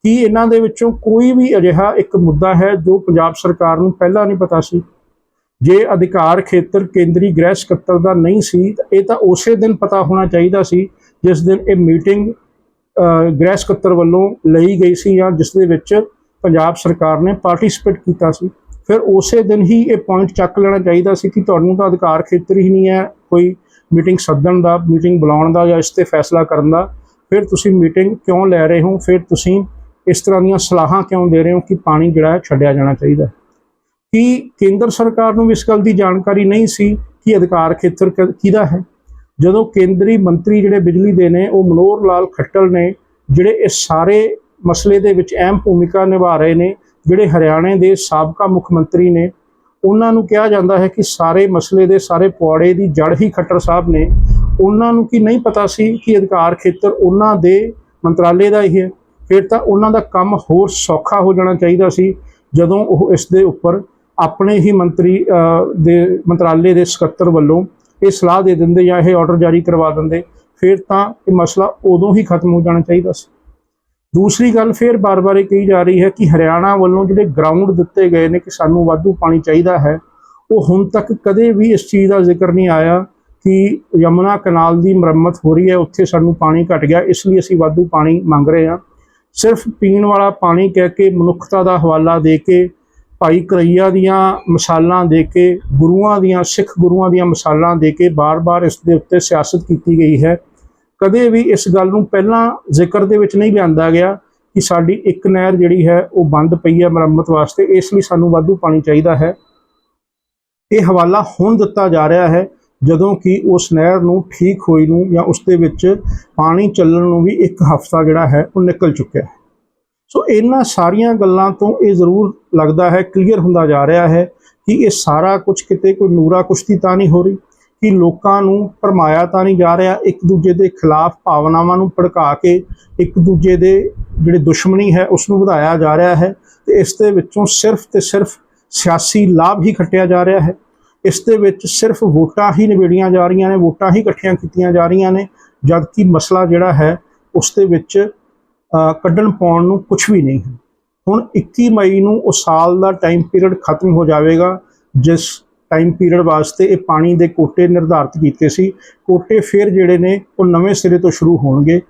ਕੀ ਇਹਨਾਂ ਦੇ ਵਿੱਚੋਂ ਕੋਈ ਵੀ ਅਜਿਹਾ ਇੱਕ ਮੁੱਦਾ ਹੈ ਜੋ ਪੰਜਾਬ ਸਰਕਾਰ ਨੂੰ ਪਹਿਲਾਂ ਨਹੀਂ ਪਤਾ ਸੀ? ਜੇ ਅਧਿਕਾਰ ਖੇਤਰ ਕੇਂਦਰੀ ਗ੍ਰਹਿ ਸਕੱਤਰ ਦਾ ਨਹੀਂ ਸੀ, ਤਾਂ ਇਹ ਤਾਂ ਉਸੇ ਦਿਨ ਪਤਾ ਹੋਣਾ ਚਾਹੀਦਾ ਸੀ ਜਿਸ ਦਿਨ ਇਹ ਮੀਟਿੰਗ ਗ੍ਰਹਿ ਸਕੱਤਰ ਵੱਲੋਂ ਲਈ ਗਈ ਸੀ ਜਾਂ ਜਿਸ ਦੇ ਵਿੱਚ ਪੰਜਾਬ ਸਰਕਾਰ ਨੇ ਪਾਰਟਿਸਿਪੇਟ ਕੀਤਾ ਸੀ, ਫਿਰ ਉਸੇ ਦਿਨ ਹੀ ਇਹ ਪੁਆਇੰਟ ਚੱਕ ਲੈਣਾ ਚਾਹੀਦਾ ਸੀ ਕਿ ਤੁਹਾਨੂੰ ਤਾਂ ਅਧਿਕਾਰ ਖੇਤਰ ਹੀ ਨਹੀਂ ਹੈ ਕੋਈ ਮੀਟਿੰਗ ਸੱਦਣ ਦਾ, ਮੀਟਿੰਗ ਬੁਲਾਉਣ ਦਾ ਜਾਂ ਇਸ ਤੇ ਫੈਸਲਾ ਕਰਨ ਦਾ। ਫਿਰ ਤੁਸੀਂ ਮੀਟਿੰਗ ਕਿਉਂ ਲੈ ਰਹੇ ਹੋ? ਫਿਰ ਤੁਸੀਂ ਇਸ ਤਰ੍ਹਾਂ ਦੀਆਂ ਸਲਾਹਾਂ ਕਿਉਂ ਦੇ ਰਹੇ ਹੋ ਕਿ ਪਾਣੀ ਜਿਹੜਾ ਹੈ ਛੱਡਿਆ ਜਾਣਾ ਚਾਹੀਦਾ ਹੈ? ਕੀ ਕੇਂਦਰ ਸਰਕਾਰ ਨੂੰ ਵੀ ਇਸ ਗੱਲ ਦੀ ਜਾਣਕਾਰੀ ਨਹੀਂ ਸੀ ਕਿ ਅਧਿਕਾਰ ਖੇਤਰ ਕ- ਕਿਹਦਾ ਹੈ? ਜਦੋਂ ਕੇਂਦਰੀ ਮੰਤਰੀ ਜਿਹੜੇ ਬਿਜਲੀ ਦੇ ਨੇ, ਉਹ ਮਨੋਹਰ ਲਾਲ ਖੱਟਰ ਨੇ, ਜਿਹੜੇ ਇਹ ਸਾਰੇ ਮਸਲੇ ਦੇ ਵਿੱਚ ਅਹਿਮ ਭੂਮਿਕਾ ਨਿਭਾ ਰਹੇ ਨੇ, ਜਿਹੜੇ ਹਰਿਆਣੇ ਦੇ ਸਾਬਕਾ ਮੁੱਖ ਮੰਤਰੀ ਨੇ, ਉਹਨਾਂ ਨੂੰ ਕਿਹਾ ਜਾਂਦਾ ਹੈ ਕਿ ਸਾਰੇ ਮਸਲੇ ਦੇ ਸਾਰੇ ਪੁਆੜੇ ਦੀ ਜੜ ਹੀ ਖੱਟਰ ਸਾਹਿਬ ਨੇ। ਉਹਨਾਂ ਨੂੰ ਕੀ ਨਹੀਂ ਪਤਾ ਸੀ ਕਿ ਅਧਿਕਾਰ ਖੇਤਰ ਉਹਨਾਂ ਦੇ ਮੰਤਰਾਲੇ ਦਾ ਹੀ ਹੈ। ਫਿਰ ਤਾਂ ਉਹਨਾਂ ਦਾ ਕੰਮ ਹੋਰ ਸੌਖਾ ਹੋ ਜਾਣਾ ਚਾਹੀਦਾ ਸੀ, ਜਦੋਂ ਉਹ ਇਸ ਦੇ ਉੱਪਰ ਆਪਣੇ ਹੀ ਮੰਤਰੀ ਦੇ ਮੰਤਰਾਲੇ ਦੇ ਸਕੱਤਰ ਵੱਲੋਂ ਇਹ ਸਲਾਹ ਦੇ ਦਿੰਦੇ ਜਾਂ ਇਹ ਆਰਡਰ ਜਾਰੀ ਕਰਵਾ ਦਿੰਦੇ, ਫਿਰ ਤਾਂ ਇਹ ਮਸਲਾ ਉਦੋਂ ਹੀ ਖਤਮ ਹੋ ਜਾਣਾ ਚਾਹੀਦਾ ਸੀ। ਦੂਸਰੀ ਗੱਲ ਫਿਰ ਬਾਰ-ਬਾਰ ਇਹ ਕਹੀ ਜਾ ਰਹੀ ਹੈ ਕਿ ਹਰਿਆਣਾ ਵੱਲੋਂ ਜਿਹੜੇ ਗਰਾਊਂਡ ਦਿੱਤੇ ਗਏ ਨੇ ਕਿ ਸਾਨੂੰ ਵਾਧੂ ਪਾਣੀ ਚਾਹੀਦਾ ਹੈ, ਉਹ ਹੁਣ ਤੱਕ ਕਦੇ ਵੀ ਇਸ ਚੀਜ਼ ਦਾ ਜ਼ਿਕਰ ਨਹੀਂ ਆਇਆ ਕਿ ਯਮੁਨਾ ਕਨਾਲ ਦੀ ਮੁਰੰਮਤ ਹੋ ਰਹੀ ਹੈ, ਉੱਥੇ ਸਾਨੂੰ ਪਾਣੀ ਘਟ ਗਿਆ, ਇਸ ਲਈ ਅਸੀਂ ਵਾਧੂ ਪਾਣੀ ਮੰਗ ਰਹੇ ਹਾਂ। ਸਿਰਫ ਪੀਣ ਵਾਲਾ ਪਾਣੀ ਕਹਿ ਕੇ ਮਨੁੱਖਤਾ ਦਾ ਹਵਾਲਾ ਦੇ ਕੇ ਭਾਈ ਕਰਈਆ ਦੀਆਂ ਮਿਸਾਲਾਂ ਦੇ ਕੇ, ਗੁਰੂਆਂ ਦੀਆਂ, ਸਿੱਖ ਗੁਰੂਆਂ ਦੀਆਂ ਮਿਸਾਲਾਂ ਦੇ ਕੇ ਬਾਰ-ਬਾਰ ਇਸ ਦੇ ਉੱਤੇ ਸਿਆਸਤ ਕੀਤੀ ਗਈ ਹੈ। ਕਦੇ ਵੀ ਇਸ ਗੱਲ ਨੂੰ ਪਹਿਲਾਂ ਜ਼ਿਕਰ ਦੇ ਵਿੱਚ ਨਹੀਂ ਲਿਆਂਦਾ ਗਿਆ ਕਿ ਸਾਡੀ ਇੱਕ ਨਹਿਰ ਜਿਹੜੀ ਹੈ ਉਹ ਬੰਦ ਪਈ ਹੈ ਮੁਰੰਮਤ ਵਾਸਤੇ। ਇਸ ਲਈ ਸਾਨੂੰ ਵਾਧੂ ਪਾਣੀ ਚਾਹੀਦਾ ਹੈ। ਇਹ ਹਵਾਲਾ ਹੁਣ ਦਿੱਤਾ ਜਾ ਰਿਹਾ ਹੈ, ਜਦੋਂ ਕਿ ਉਸ ਨਹਿਰ ਨੂੰ ਠੀਕ ਹੋਈ ਨੂੰ ਜਾਂ ਉਸ ਦੇ ਵਿੱਚ ਪਾਣੀ ਚੱਲਣ ਨੂੰ ਵੀ ਇੱਕ ਹਫ਼ਤਾ ਜਿਹੜਾ ਹੈ ਉਹ ਨਿਕਲ ਚੁੱਕਿਆ ਹੈ। ਸੋ ਇਹਨਾਂ ਸਾਰੀਆਂ ਗੱਲਾਂ ਤੋਂ ਇਹ ਜ਼ਰੂਰ ਲੱਗਦਾ ਹੈ ਕਲੀਅਰ ਹੁੰਦਾ ਜਾ ਰਿਹਾ ਹੈ ਕਿ ਇਹ ਸਾਰਾ ਕੁਝ ਕਿਤੇ ਕੋਈ ਨੂਰਾ ਕੁਸ਼ਤੀ ਤਾਂ ਨਹੀਂ ਹੋ ਰਹੀ, ਕਿ ਲੋਕਾਂ ਨੂੰ ਭਰਮਾਇਆ ਤਾਂ ਨਹੀਂ ਜਾ ਰਿਹਾ, ਇੱਕ ਦੂਜੇ ਦੇ ਖਿਲਾਫ ਭਾਵਨਾਵਾਂ ਨੂੰ ਭੜਕਾ ਕੇ ਇੱਕ ਦੂਜੇ ਦੇ ਜਿਹੜੇ ਦੁਸ਼ਮਣੀ ਹੈ ਉਸ ਨੂੰ ਵਧਾਇਆ ਜਾ ਰਿਹਾ ਹੈ ਤੇ ਇਸ ਦੇ ਵਿੱਚੋਂ ਸਿਰਫ ਤੇ ਸਿਰਫ ਸਿਆਸੀ ਲਾਭ ਹੀ ਖੱਟਿਆ ਜਾ ਰਿਹਾ ਹੈ। ਇਸ ਦੇ ਵਿੱਚ ਸਿਰਫ ਵੋਟਾਂ ਹੀ ਨਿਬੇੜੀਆਂ ਜਾ ਰਹੀਆਂ ਨੇ, ਵੋਟਾਂ ਹੀ ਇਕੱਠੀਆਂ ਕੀਤੀਆਂ ਜਾ ਰਹੀਆਂ ਨੇ, ਜਦਕਿ ਮਸਲਾ ਜਿਹੜਾ ਹੈ, ਉਸ ਦੇ ਵਿੱਚ ਕੱਢਣ ਪਾਉਣ ਨੂੰ ਕੁਝ ਵੀ ਨਹੀਂ ਹੈ। ਹੁਣ 21 ਮਈ ਨੂੰ ਉਸ ਸਾਲ ਦਾ ਟਾਈਮ ਪੀਰੀਅਡ ਖਤਮ ਹੋ ਜਾਵੇਗਾ, ਜਿਸ ਟਾਈਮ ਪੀਰੀਅਡ ਵਾਸਤੇ ਇਹ ਪਾਣੀ ਦੇ ਕੋਟੇ ਨਿਰਧਾਰਿਤ ਕੀਤੇ ਸੀ। ਕੋਟੇ ਫਿਰ ਜਿਹੜੇ ਨੇ, ਉਹ ਨਵੇਂ ਸਿਰੇ ਤੋਂ ਸ਼ੁਰੂ ਹੋਣਗੇ।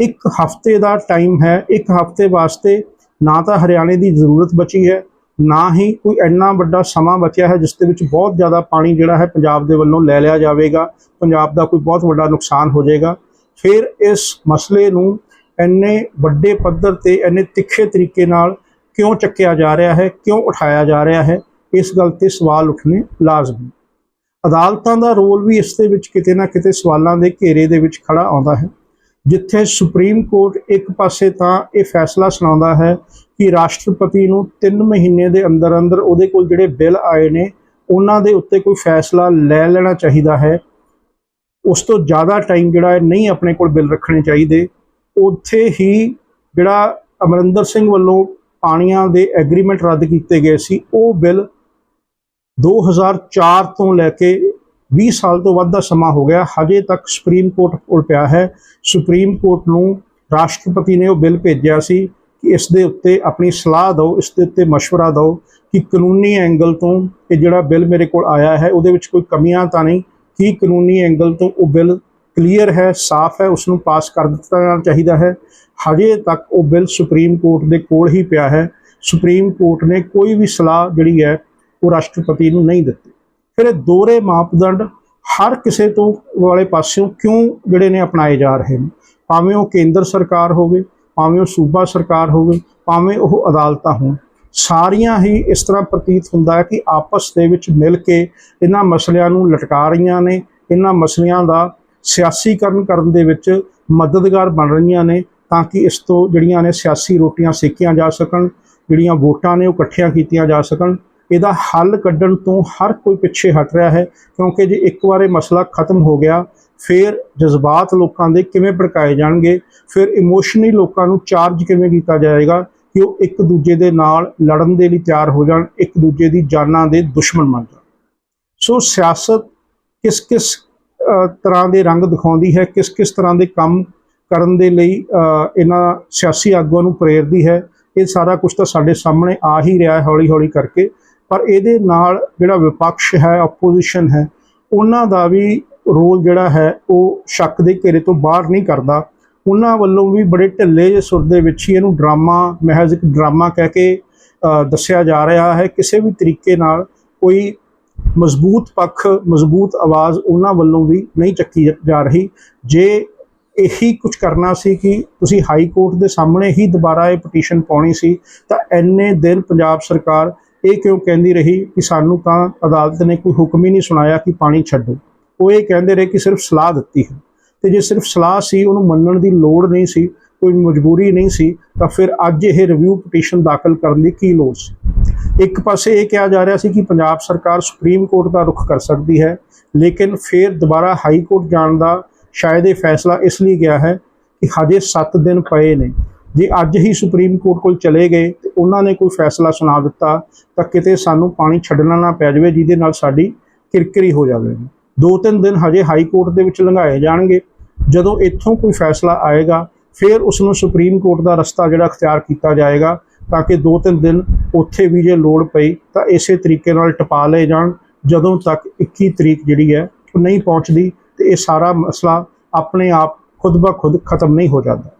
ਇੱਕ ਹਫ਼ਤੇ ਦਾ ਟਾਈਮ ਹੈ। ਇੱਕ ਹਫ਼ਤੇ ਵਾਸਤੇ ਨਾ ਤਾਂ ਹਰਿਆਣੇ ਦੀ ਜ਼ਰੂਰਤ ਬਚੀ ਹੈ, ਨਾ ਹੀ ਕੋਈ ਇੰਨਾ ਵੱਡਾ ਸਮਾਂ ਬਚਿਆ ਹੈ, ਜਿਸ ਦੇ ਵਿੱਚ ਬਹੁਤ ਜ਼ਿਆਦਾ ਪਾਣੀ ਜਿਹੜਾ ਹੈ ਪੰਜਾਬ ਦੇ ਵੱਲੋਂ ਲੈ ਲਿਆ ਜਾਵੇਗਾ। ਪੰਜਾਬ ਦਾ ਕੋਈ ਬਹੁਤ ਵੱਡਾ ਨੁਕਸਾਨ ਹੋ ਜਾਏਗਾ। ਫਿਰ ਇਸ ਮਸਲੇ ਨੂੰ ਇੰਨੇ ਵੱਡੇ ਪੱਧਰ ਤੇ, ਇੰਨੇ ਤਿੱਖੇ ਤਰੀਕੇ ਨਾਲ ਕਿਉਂ ਚੱਕਿਆ ਜਾ ਰਿਹਾ ਹੈ, ਕਿਉਂ ਉਠਾਇਆ ਜਾ ਰਿਹਾ ਹੈ, ਇਸ ਗੱਲ ਤੇ ਸਵਾਲ ਉੱਠਣੇ ਲਾਜ਼ਮੀ ਅਦਾਲਤਾਂ ਦਾ ਰੋਲ ਵੀ ਇਸ ਦੇ ਵਿੱਚ ਕਿਤੇ ਨਾ ਕਿਤੇ ਸਵਾਲਾਂ ਦੇ ਘੇਰੇ ਦੇ ਵਿੱਚ ਖੜਾ ਆਉਂਦਾ ਹੈ। ਜਿੱਥੇ ਸੁਪਰੀਮ ਕੋਰਟ ਇੱਕ ਪਾਸੇ ਤਾਂ ਇਹ ਫੈਸਲਾ ਸੁਣਾਉਂਦਾ ਹੈ ਕਿ ਰਾਸ਼ਟਰਪਤੀ ਨੂੰ 3 ਮਹੀਨੇ ਦੇ ਅੰਦਰ ਅੰਦਰ ਉਹਦੇ ਕੋਲ ਜਿਹੜੇ ਬਿੱਲ ਆਏ ਨੇ, ਉਹਨਾਂ ਦੇ ਉੱਤੇ ਕੋਈ ਫੈਸਲਾ ਲੈ ਲੈਣਾ ਚਾਹੀਦਾ ਹੈ। ਉਸ ਤੋਂ ਜ਼ਿਆਦਾ ਟਾਈਮ ਜਿਹੜਾ ਹੈ ਨਹੀਂ ਆਪਣੇ ਕੋਲ ਬਿੱਲ ਰੱਖਣੇ ਚਾਹੀਦੇ। ਉੱਥੇ ਹੀ ਜਿਹੜਾ ਅਮਰਿੰਦਰ ਸਿੰਘ ਵੱਲੋਂ ਪਾਣੀਆਂ ਦੇ ਐਗਰੀਮੈਂਟ ਰੱਦ ਕੀਤੇ ਗਏ ਸੀ ਉਹ ਬਿੱਲ 2004 ਤੋਂ ਲੈ ਕੇ 20 ਸਾਲ ਤੋਂ ਵੱਧ ਦਾ ਸਮਾਂ ਹੋ ਗਿਆ ਹਜੇ ਤੱਕ ਸੁਪਰੀਮ ਕੋਰਟ ਕੋਲ ਪਿਆ ਹੈ ਸੁਪਰੀਮ ਕੋਰਟ ਨੂੰ ਰਾਸ਼ਟਰਪਤੀ ਨੇ ਉਹ ਬਿੱਲ ਭੇਜਿਆ ਸੀ ਕਿ ਇਸ ਦੇ ਉੱਤੇ ਆਪਣੀ ਸਲਾਹ ਦਿਓ ਇਸ ਦੇ ਉੱਤੇ مشورہ ਦਿਓ ਕਿ ਕਾਨੂੰਨੀ ਐਂਗਲ ਤੋਂ ਇਹ ਜਿਹੜਾ ਬਿੱਲ ਮੇਰੇ ਕੋਲ ਆਇਆ ਹੈ ਉਹਦੇ ਵਿੱਚ ਕੋਈ ਕਮੀਆਂ ਤਾਂ ਨਹੀਂ ਕੀ ਕਾਨੂੰਨੀ ਐਂਗਲ ਤੋਂ ਉਹ ਬਿੱਲ ਕਲੀਅਰ ਹੈ, ਸਾਫ਼ ਹੈ ਉਸ ਨੂੰ ਪਾਸ ਕਰ ਦਿੱਤਾ ਜਾਣਾ ਚਾਹੀਦਾ ਹੈ। ਹਜੇ ਤੱਕ ਉਹ ਬਿੱਲ ਸੁਪਰੀਮ ਕੋਰਟ ਦੇ ਕੋਲ ਹੀ ਪਿਆ ਹੈ। ਸੁਪਰੀਮ ਕੋਰਟ ਨੇ ਕੋਈ ਵੀ ਸਲਾਹ ਜਿਹੜੀ ਹੈ, ਉਹ ਰਾਸ਼ਟਰਪਤੀ ਨੂੰ ਨਹੀਂ ਦਿੱਤੀ। ਫਿਰ ਇਹ ਦੋਹਰੇ ਮਾਪਦੰਡ ਹਰ ਕਿਸੇ ਤੋਂ ਵਾਲੇ ਪਾਸਿਓਂ ਕਿਉਂ ਜਿਹੜੇ ਨੇ ਅਪਣਾਏ ਜਾ ਰਹੇ ਨੇ? ਭਾਵੇਂ ਉਹ ਕੇਂਦਰ ਸਰਕਾਰ ਹੋਵੇ, ਭਾਵੇਂ ਉਹ ਸੂਬਾ ਸਰਕਾਰ ਹੋਵੇ, ਭਾਵੇਂ ਉਹ ਅਦਾਲਤਾਂ ਹੋਣ, ਸਾਰੀਆਂ ਹੀ ਇਸ ਤਰ੍ਹਾਂ ਪ੍ਰਤੀਤ ਹੁੰਦਾ ਹੈ ਕਿ ਆਪਸ ਦੇ ਵਿੱਚ ਮਿਲ ਕੇ ਇਹਨਾਂ ਮਸਲਿਆਂ ਨੂੰ ਲਟਕਾ ਰਹੀਆਂ ਨੇ, ਇਹਨਾਂ ਮਸਲਿਆਂ ਦਾ ਸਿਆਸੀਕਰਨ ਕਰਨ ਦੇ ਵਿੱਚ ਮਦਦਗਾਰ ਬਣ ਰਹੀਆਂ ਨੇ ਤਾਂ ਕਿ ਇਸ ਤੋਂ ਜਿਹੜੀਆਂ ਨੇ ਸਿਆਸੀ ਰੋਟੀਆਂ ਸੇਕੀਆਂ ਜਾ ਸਕਣ, ਜਿਹੜੀਆਂ ਵੋਟਾਂ ਨੇ ਉਹ ਇਕੱਠੀਆਂ ਕੀਤੀਆਂ ਜਾ ਸਕਣ, ਇਹਦਾ ਹੱਲ ਕੱਢਣ ਤੋਂ ਹਰ ਕੋਈ ਪਿੱਛੇ ਹਟ ਰਿਹਾ ਹੈ, ਕਿਉਂਕਿ ਜੇ ਇੱਕ ਵਾਰ ਇਹ ਮਸਲਾ ਖਤਮ ਹੋ ਗਿਆ, ਫਿਰ ਜਜ਼ਬਾਤ ਲੋਕਾਂ ਦੇ ਕਿਵੇਂ ਭੜਕਾਏ ਜਾਣਗੇ, ਫਿਰ ਇਮੋਸ਼ਨਲੀ ਲੋਕਾਂ ਨੂੰ ਚਾਰਜ ਕਿਵੇਂ ਕੀਤਾ ਜਾਏਗਾ ਕਿ ਉਹ ਇੱਕ ਦੂਜੇ ਦੇ ਨਾਲ ਲੜਨ ਦੇ ਲਈ ਤਿਆਰ ਹੋ ਜਾਣ, ਇੱਕ ਦੂਜੇ ਦੀ ਜਾਨਾਂ ਦੇ ਦੁਸ਼ਮਣ ਬਣ ਜਾਣ। ਸੋ ਸਿਆਸਤ ਕਿਸ ਕਿਸ ਤਰ੍ਹਾਂ ਦੇ ਰੰਗ ਦਿਖਾਉਂਦੀ ਹੈ, ਕਿਸ ਕਿਸ ਤਰ੍ਹਾਂ ਦੇ ਕੰਮ ਕਰਨ ਦੇ ਲਈ ਇਹਨਾਂ ਸਿਆਸੀ ਆਗੂਆਂ ਨੂੰ ਪ੍ਰੇਰਦੀ ਹੈ। ਇਹ ਸਾਰਾ ਕੁਝ ਤਾਂ ਸਾਡੇ ਸਾਹਮਣੇ ਆ ਹੀ ਰਿਹਾ ਹੈ ਹੌਲੀ ਹੌਲੀ ਕਰਕੇ। ਪਰ ਇਹਦੇ ਨਾਲ ਜਿਹੜਾ ਵਿਪਕਸ਼ ਹੈ ਆਪੋਜੀਸ਼ਨ ਹੈ, ਉਹਨਾਂ ਦਾ ਵੀ ਰੋਲ ਜਿਹੜਾ ਹੈ, ਉਹ ਸ਼ੱਕ ਦੇ ਘੇਰੇ ਤੋਂ ਬਾਹਰ ਨਹੀਂ ਕਰਦਾ। ਉਹਨਾਂ ਵੱਲੋਂ ਵੀ ਬੜੇ ਢਿੱਲੇ ਜਿਹੇ ਸੁਰ ਦੇ ਵਿੱਚ ਹੀ ਇਹਨੂੰ ਡਰਾਮਾ, ਮਹਿਜ਼ ਇੱਕ ਡਰਾਮਾ ਕਹਿ ਕੇ ਦੱਸਿਆ ਜਾ ਰਿਹਾ ਹੈ। ਕਿਸੇ ਵੀ ਤਰੀਕੇ ਨਾਲ ਕੋਈ ਮਜ਼ਬੂਤ ਪੱਖ, ਮਜ਼ਬੂਤ ਆਵਾਜ਼ ਉਹਨਾਂ ਵੱਲੋਂ ਵੀ ਨਹੀਂ ਚੱਕੀ ਜਾ ਰਹੀ। ਜੇ ਇਹੀ ਕੁਝ ਕਰਨਾ ਸੀ ਕਿ ਤੁਸੀਂ ਹਾਈ ਕੋਰਟ ਦੇ ਸਾਹਮਣੇ ਹੀ ਦੁਬਾਰਾ ਇਹ ਪਟੀਸ਼ਨ ਪਾਉਣੀ ਸੀ, ਤਾਂ ਐਨੇ ਦਿਨ ਪੰਜਾਬ ਸਰਕਾਰ ਇਹ ਕਿਉਂ ਕਹਿੰਦੀ ਰਹੀ ਕਿ ਸਾਨੂੰ ਤਾਂ ਅਦਾਲਤ ਨੇ ਕੋਈ ਹੁਕਮ ਹੀ ਨਹੀਂ ਸੁਣਾਇਆ ਕਿ ਪਾਣੀ ਛੱਡੋ। ਉਹ ਇਹ ਕਹਿੰਦੇ ਰਹੇ ਕਿ ਸਿਰਫ ਸਲਾਹ ਦਿੱਤੀ ਹੈ। ਤੇ ਜੇ ਸਿਰਫ ਸਲਾਹ ਸੀ, ਉਹਨੂੰ ਮੰਨਣ ਦੀ ਲੋੜ ਨਹੀਂ ਸੀ, ਕੋਈ ਮਜਬੂਰੀ ਨਹੀਂ ਸੀ, ਤਾਂ ਫਿਰ ਅੱਜ ਇਹ ਰਿਵਿਊ ਪਟੀਸ਼ਨ ਦਾਖਲ ਕਰਨ ਦੀ ਕੀ ਲੋੜ ਸੀ? ਇੱਕ ਪਾਸੇ ਇਹ ਕਿਹਾ ਜਾ ਰਿਹਾ ਸੀ ਕਿ ਪੰਜਾਬ ਸਰਕਾਰ ਸੁਪਰੀਮ ਕੋਰਟ ਦਾ ਰੁਖ ਕਰ ਸਕਦੀ ਹੈ, ਲੇਕਿਨ ਫਿਰ ਦੁਬਾਰਾ ਹਾਈ ਕੋਰਟ ਜਾਣ ਦਾ ਸ਼ਾਇਦ ਇਹ ਫੈਸਲਾ ਇਸ ਲਈ ਗਿਆ ਹੈ ਕਿ ਹਜੇ 7 ਦਿਨ ਪਏ ਨੇ। ਜੇ ਅੱਜ ਹੀ ਸੁਪਰੀਮ ਕੋਰਟ ਕੋਲ ਚਲੇ ਗਏ ਤੇ ਉਹਨਾਂ ਨੇ ਕੋਈ ਫੈਸਲਾ ਸੁਣਾ ਦਿੱਤਾ, ਤਾਂ ਕਿਤੇ ਸਾਨੂੰ ਪਾਣੀ ਛੱਡਣਾ ਨਾ ਪੈ ਜਾਵੇ, ਜਿਹਦੇ ਨਾਲ ਸਾਡੀ ਕਿਰਕਿਰੀ ਹੋ ਜਾਵੇ ਦੋ ਤਿੰਨ ਦਿਨ ਹਜੇ ਹਾਈ ਕੋਰਟ ਦੇ ਵਿੱਚ ਲੰਘਾਏ ਜਾਣਗੇ। ਜਦੋਂ ਇੱਥੋਂ ਕੋਈ ਫੈਸਲਾ ਆਏਗਾ, ਫਿਰ ਉਸ ਨੂੰ ਸੁਪਰੀਮ ਕੋਰਟ ਦਾ ਰਸਤਾ ਜਿਹੜਾ ਅਖਤਿਆਰ ਕੀਤਾ ਜਾਏਗਾ ਤਾਂ ਕਿ ਦੋ ਤਿੰਨ ਦਿਨ ਉੱਥੇ ਵੀ ਜੇ ਲੋੜ ਪਈ ਤਾਂ ਇਸੇ ਤਰੀਕੇ ਨਾਲ ਟਪਾ ਲਏ ਜਾਣ। ਜਦੋਂ ਤੱਕ 21 ਤਰੀਕ ਜਿਹੜੀ ਹੈ ਉਹ ਨਹੀਂ ਪਹੁੰਚਦੀ ਤੇ ਇਹ ਸਾਰਾ ਮਸਲਾ ਆਪਣੇ ਆਪ ਖੁਦ ਬ ਖੁਦ ਖਤਮ ਨਹੀਂ ਹੋ ਜਾਂਦਾ।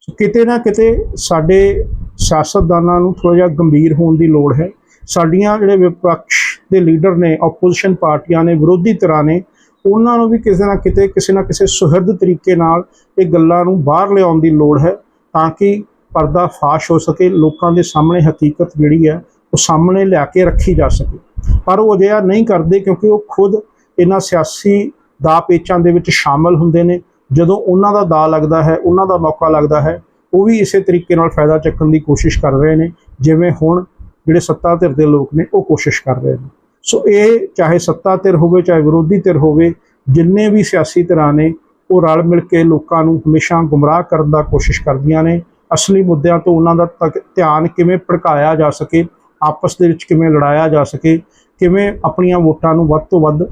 ਸੋ ਕਿਤੇ ਨਾ ਕਿਤੇ ਸਾਡੇ ਸਿਆਸਤਦਾਨਾਂ ਨੂੰ ਥੋੜਾ ਜਿਹਾ ਗੰਭੀਰ ਹੋਣ ਦੀ ਲੋੜ ਹੈ। ਸਾਡੀਆਂ ਜਿਹੜੇ ਵਿਪਕਸ਼ ਦੇ ਲੀਡਰ ਨੇ ਆਪੋਜੀਸ਼ਨ ਪਾਰਟੀਆਂ ਨੇ, ਵਿਰੋਧੀ ਧਿਰਾਂ ਨੇ, ਉਹਨਾਂ ਨੂੰ ਵੀ ਕਿਸੇ ਨਾ ਕਿਤੇ, ਕਿਸੇ ਨਾ ਕਿਸੇ ਸੁਹਿਰਦ ਤਰੀਕੇ ਨਾਲ ਇਹ ਗੱਲਾਂ ਨੂੰ ਬਾਹਰ ਲਿਆਉਣ ਦੀ ਲੋੜ ਹੈ ਤਾਂ ਕਿ ਪਰਦਾ ਫਾਸ਼ ਹੋ ਸਕੇ, ਲੋਕਾਂ ਦੇ ਸਾਹਮਣੇ ਹਕੀਕਤ ਜਿਹੜੀ ਹੈ, ਉਹ ਸਾਹਮਣੇ ਲਿਆ ਕੇ ਰੱਖੀ ਜਾ ਸਕੇ। ਪਰ ਉਹ ਅਜਿਹਾ ਨਹੀਂ ਕਰਦੇ ਕਿਉਂਕਿ ਉਹ ਖੁਦ ਇਹਨਾਂ ਸਿਆਸੀ ਦਾ ਪੇਚਾਂ ਦੇ ਵਿੱਚ ਸ਼ਾਮਲ ਹੁੰਦੇ ਨੇ। ਜਦੋਂ ਉਹਨਾਂ ਦਾ ਦਾ ਲੱਗਦਾ ਹੈ, ਉਹਨਾਂ ਦਾ ਮੌਕਾ ਲੱਗਦਾ ਹੈ, ਉਹ ਵੀ ਇਸੇ ਤਰੀਕੇ ਨਾਲ ਫਾਇਦਾ ਚੱਕਣ ਦੀ ਕੋਸ਼ਿਸ਼ ਕਰ ਰਹੇ ਨੇ। ਜਿਵੇਂ ਹੁਣ ਜਿਹੜੇ ਸੱਤਾ ਧਿਰ ਦੇ ਲੋਕ ਨੇ, ਉਹ ਕੋਸ਼ਿਸ਼ ਕਰ ਰਹੇ ਨੇ। ਸੋ ਇਹ ਚਾਹੇ ਸੱਤਾ ਧਿਰ ਹੋਵੇ, ਚਾਹੇ ਵਿਰੋਧੀ ਧਿਰ ਹੋਵੇ, ਜਿੰਨੇ ਵੀ ਸਿਆਸੀ ਧਿਰਾਂ ਨੇ, ਉਹ ਰਲ ਮਿਲ ਕੇ ਲੋਕਾਂ ਨੂੰ ਹਮੇਸ਼ਾ ਗੁੰਮਰਾਹ ਕਰਨ ਦਾ ਕੋਸ਼ਿਸ਼ ਕਰਦੀਆਂ ਨੇ। ਅਸਲੀ ਮੁੱਦਿਆਂ ਤੋਂ ਉਹਨਾਂ ਦਾ ਤੱਕ ਧਿਆਨ ਕਿਵੇਂ ਭੜਕਾਇਆ ਜਾ ਸਕੇ, ਆਪਸ ਦੇ ਵਿੱਚ ਕਿਵੇਂ ਲੜਾਇਆ ਜਾ ਸਕੇ, ਕਿਵੇਂ ਆਪਣੀਆਂ ਵੋਟਾਂ ਨੂੰ ਵੱਧ ਤੋਂ ਵੱਧ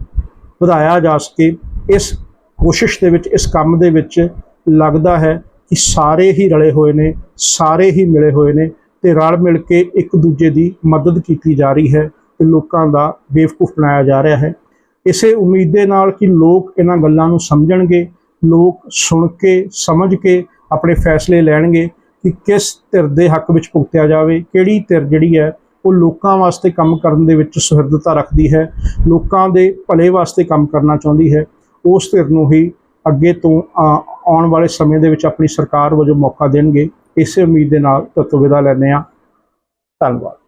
ਵਧਾਇਆ ਜਾ ਸਕੇ, ਇਸ ਕੋਸ਼ਿਸ਼ ਦੇ ਵਿੱਚ, ਇਸ ਕੰਮ ਦੇ ਵਿੱਚ ਲੱਗਦਾ ਹੈ ਕਿ ਸਾਰੇ ਹੀ ਰਲੇ ਹੋਏ ਨੇ, ਸਾਰੇ ਹੀ ਮਿਲੇ ਹੋਏ ਨੇ ਤੇ ਰਲ ਮਿਲ ਕੇ ਇੱਕ ਦੂਜੇ ਦੀ ਮਦਦ ਕੀਤੀ ਜਾ ਰਹੀ ਹੈ ਤੇ ਲੋਕਾਂ ਦਾ ਬੇਵਕੂਫ ਬਣਾਇਆ ਜਾ ਰਿਹਾ ਹੈ। ਇਸੇ ਉਮੀਦ ਦੇ ਨਾਲ ਕਿ ਲੋਕ ਇਹਨਾਂ ਗੱਲਾਂ ਨੂੰ ਸਮਝਣਗੇ, ਲੋਕ ਸੁਣ ਕੇ, ਸਮਝ ਕੇ ਆਪਣੇ ਫੈਸਲੇ ਲੈਣਗੇ ਕਿ ਕਿਸ ਧਿਰ ਦੇ ਹੱਕ ਵਿੱਚ ਭੁਗਤਿਆ ਜਾਵੇ, ਕਿਹੜੀ ਧਿਰ ਜਿਹੜੀ ਹੈ, ਉਹ ਲੋਕਾਂ ਵਾਸਤੇ ਕੰਮ ਕਰਨ ਦੇ ਵਿੱਚ ਸੁਹਿਰਦਤਾ ਰੱਖਦੀ ਹੈ, ਲੋਕਾਂ ਦੇ ਭਲੇ ਵਾਸਤੇ ਕੰਮ ਕਰਨਾ ਚਾਹੁੰਦੀ ਹੈ, ਉਸ ਧਿਰ ਨੂੰ ਹੀ ਅੱਗੇ ਤੋਂ ਆਉਣ ਵਾਲੇ ਸਮੇਂ ਦੇ ਵਿੱਚ ਆਪਣੀ ਸਰਕਾਰ ਵਜੋਂ ਮੌਕਾ ਦੇਣਗੇ। ਇਸੇ ਉਮੀਦ ਦੇ ਨਾਲ ਤਤਵ ਵਿਦਾ ਲੈਂਦੇ ਹਾਂ। ਧੰਨਵਾਦ।